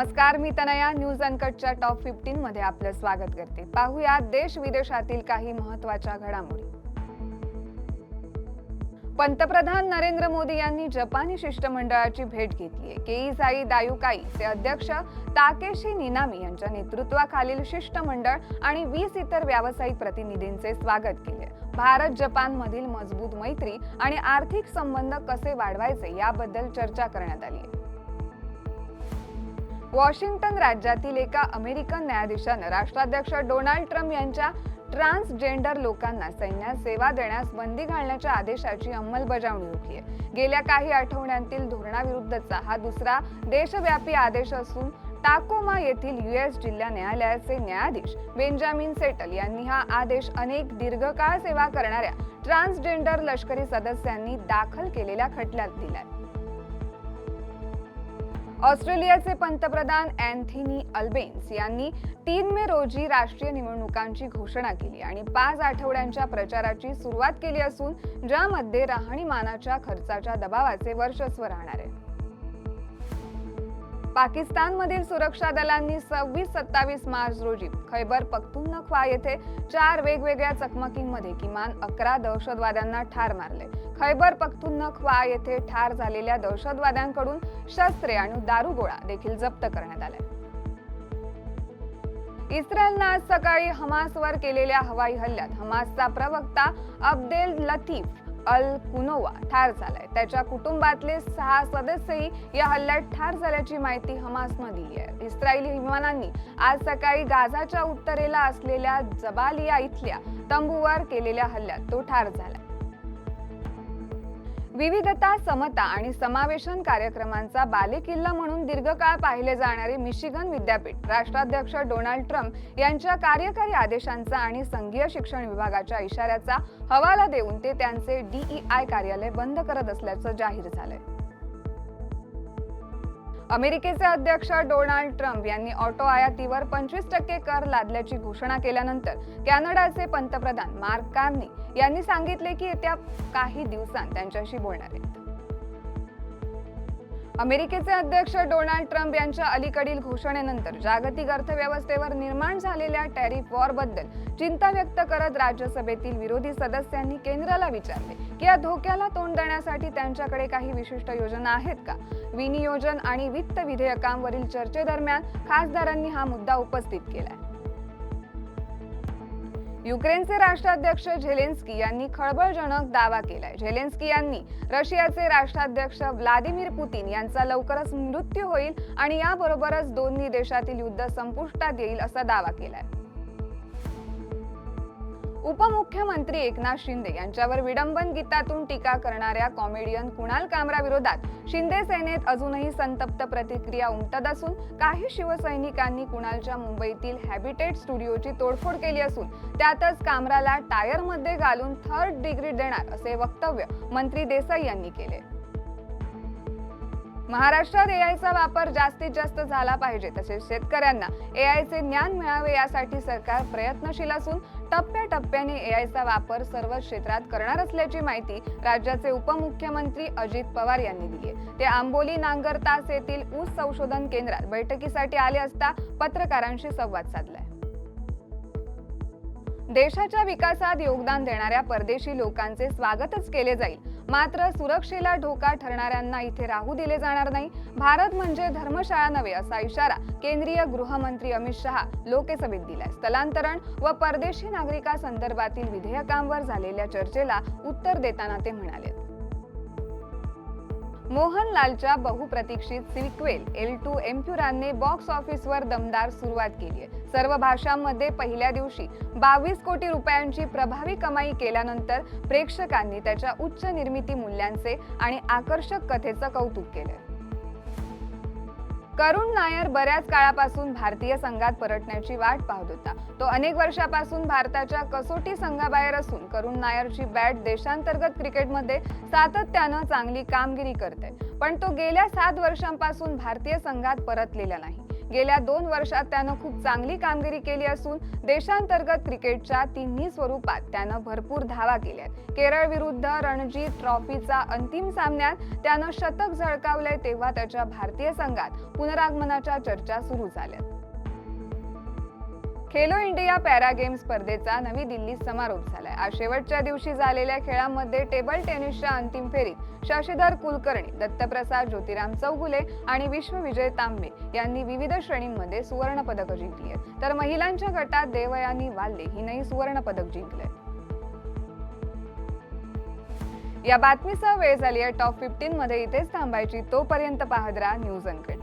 नमस्कार मी Tanaya. News अनकटच्या top fifteen मध्ये आपलं स्वागत करते. पाहूया देश विदेशातील काही महत्त्वाच्या घडामोडी. पंतप्रधान नरेंद्र मोदी यांनी जपानी शिष्टमंडळाची भेट घेतली आहे. केईसाई दायुकाई चे अध्यक्ष ताकेशी निनामी यांच्या नेतृत्वाखालील शिष्टमंडळ आणि वीस इतर व्यावसायिक प्रतिनिधींचे स्वागत केले भारत जपान मधील मजबूत मैत्री आणि आर्थिक संबंध कसे वाढवायचे याबद्दल चर्चा करण्यात आली आहे. वॉशिंग्टन राज्यातील एका अमेरिकन न्यायाधीशानं राष्ट्राध्यक्ष डोनाल्ड ट्रम्प यांच्या ट्रान्सजेंडर लोकांना सैन्यात सेवा देण्यास बंदी घालण्याच्या आदेशाची अंमलबजावणी रोखली आहे. गेल्या काही आठवड्यांतील धोरणाविरुद्धचा हा दुसरा देशव्यापी आदेश असून टाकोमा येथील युएस जिल्हा न्यायालयाचे न्यायाधीश बेंजामिन सेटल यांनी हा आदेश अनेक दीर्घकाळ सेवा करणाऱ्या ट्रान्सजेंडर लष्करी सदस्यांनी दाखल केलेल्या खटल्यात दिलाय. ऑस्ट्रेलियाचे पंतप्रधान अँथनी अल्बेन्स यांनी तीन मे रोजी राष्ट्रीय निवडणुकांची घोषणा केली आणि पाच आठवड्यांच्या प्रचाराची सुरुवात केली असून ज्यामध्ये राहणीमानाच्या खर्चाच्या दबावाचे वर्चस्व राहणार आहे. पाकिस्तानमधील सुरक्षा दलांनी सव्वीस सत्तावीस मार्च रोजी खैबर पख्तुनख्वा येथे चार वेगवेगळ्या चकमकींमध्ये किमान अकरा दहशतवाद्यांना ठार मारले. खैबर पख्तुनख्वा येथे ठार झालेल्या दहशतवाद्यांकडून शस्त्रे आणि दारुगोळा देखील जप्त करण्यात आले इस्रायलनं आज सकाळी हमासवर केलेल्या हवाई हल्ल्यात हमासचा प्रवक्ता अब्देल लतीफ अल कुनोवा ठार झालाय. त्याच्या कुटुंबातले सहा सदस्यही या हल्ल्यात ठार झाल्याची माहिती हमासनं दिली आहे. इस्रायली विमानांनी आज सकाळी गाझाच्या उत्तरेला असलेल्या जबालिया इथल्या तंबूवर केलेल्या हल्ल्यात तो ठार झाला विविधता समता आणि समावेशन कार्यक्रमांचा बालेकिल्ला म्हणून दीर्घकाळ पाहिले जाणारे मिशिगन विद्यापीठ राष्ट्राध्यक्ष डोनाल्ड ट्रम्प यांच्या कार्यकारी आदेशांचा आणि संघीय शिक्षण विभागाच्या इशाऱ्याचा हवाला देऊन ते त्यांचे डीईआय कार्यालय बंद करत असल्याचं जाहीर झालंय. अमेरिकेचे अध्यक्ष डोनाल्ड ट्रम्प यांनी ऑटो आयातीवर पंचवीस टक्के कर लादल्याची घोषणा केल्यानंतर कॅनडाचे पंतप्रधान मार्क कार्नी यांनी सांगितले की येत्या काही दिवसांत त्यांच्याशी बोलणार आहेत. अमेरिकेचे अध्यक्ष डोनाल्ड ट्रम्प यांच्या अलीकडील घोषणेनंतर जागतिक अर्थव्यवस्थेवर निर्माण झालेल्या टॅरिफ वॉरबद्दल चिंता व्यक्त करत राज्यसभेतील विरोधी सदस्यांनी केंद्राला विचारले की या धोक्याला तोंड देण्यासाठी त्यांच्याकडे काही विशिष्ट योजना आहेत का? विनियोजन आणि वित्त विधेयकांवरील चर्चेदरम्यान खासदारांनी हा मुद्दा उपस्थित केला युक्रेनचे राष्ट्राध्यक्ष झेलेन्स्की यांनी खळबळजनक दावा केलाय. झेलेन्स्की यांनी रशियाचे राष्ट्राध्यक्ष व्लादिमीर पुतीन यांचा लवकरच मृत्यू होईल आणि याबरोबरच दोन्ही देशातील युद्ध संपुष्टात येईल असा दावा केलाय. उपमुख्यमंत्री एकनाथ शिंदे यांच्यावर विडंबन गीतातून टीका करणाऱ्या कॉमेडियन कुणाल कामरा विरोधात शिंदे सेनेत अजूनही संतप्त प्रतिक्रिया उमटत असून काही शिवसैनिकांनी कुणालच्या मुंबईतील हॅबिटेट स्टुडिओची तोडफोड केली असून त्यातच कामराला टायरमध्ये घालून थर्ड डिग्री देणार असे वक्तव्य मंत्री देसाई यांनी केले. महाराष्ट्रात एआयचा वापर जास्तीत जास्त झाला पाहिजे तसेच शेतकऱ्यांना एआयचे ज्ञान मिळावे यासाठी सरकार प्रयत्नशील असून टप्प्याटप्प्याने एआयचा वापर सर्व क्षेत्रात करणार असल्याची माहिती राज्याचे उपमुख्यमंत्री अजित पवार यांनी दिली आहे. ते आंबोली नांगर तास येथील ऊस संशोधन केंद्रात बैठकीसाठी आले असता पत्रकारांशी संवाद साधलाय. देशाच्या विकासात योगदान देणाऱ्या परदेशी लोकांचे स्वागतच केले जाईल मात्र सुरक्षेला धोका ठरणाऱ्यांना इथे राहू दिले जाणार नाही. भारत म्हणजे धर्मशाळा नव्हे असा इशारा केंद्रीय गृहमंत्री अमित शहा लोकसभेत दिलाय. स्थलांतरण व परदेशी नागरिकांसंदर्भातील विधेयकांवर झालेल्या चर्चेला उत्तर देताना ते म्हणाले. मोहनलालच्या बहुप्रतीक्षित सिक्वेल एल टू एम्प्युरानने बॉक्स ऑफिसवर दमदार सुरुवात केली आहे. सर्व भाषांमध्ये पहिल्या दिवशी बावीस कोटी रुपयांची प्रभावी कमाई केल्यानंतर प्रेक्षकांनी त्याच्या उच्च निर्मिती मूल्यांचे आणि आकर्षक कथेचं कौतुक केलंय करुण नायर बऱ्याच काळापासून भारतीय संघात परतण्याची वाट पाहत होता. तो अनेक वर्षापासून भारताच्या कसोटी संघाबाहेर असून करुण नायरची बॅट देशांतर्गत क्रिकेटमध्ये सातत्यानं चांगली कामगिरी करते पण तो गेल्या सात वर्षांपासून भारतीय संघात परतलेला नाही. गेल्या दोन वर्षात त्यानं खूप चांगली कामगिरी केली असून देशांतर्गत क्रिकेटच्या तिन्ही स्वरूपात त्यानं भरपूर धावा केल्या केरळ विरुद्ध रणजी ट्रॉफीचा अंतिम सामन्यात त्यानं शतक झळकावलंय तेव्हा त्याच्या भारतीय संघात पुनरागमनाच्या चर्चा सुरू झाल्यात. खेलो इंडिया पॅरा गेम स्पर्धेचा नवी दिल्लीत समारोप झालाय. आज शेवटच्या दिवशी झालेल्या खेळामध्ये टेबल टेनिसच्या अंतिम फेरीत शशीधर कुलकर्णी दत्तप्रसाद ज्योतिराम चौगुले आणि विश्वविजय तांबे यांनी विविध श्रेणींमध्ये सुवर्ण पदक जिंकली आहेत. तर महिलांच्या गटात देवयानी वाल्ले हिनंही सुवर्ण पदक जिंकलंय या बातमीसह वेळ झाली आहे. टॉप फिफ्टीन मध्ये इथेच थांबायची. तोपर्यंत पाहत राहा न्यूज अनकट.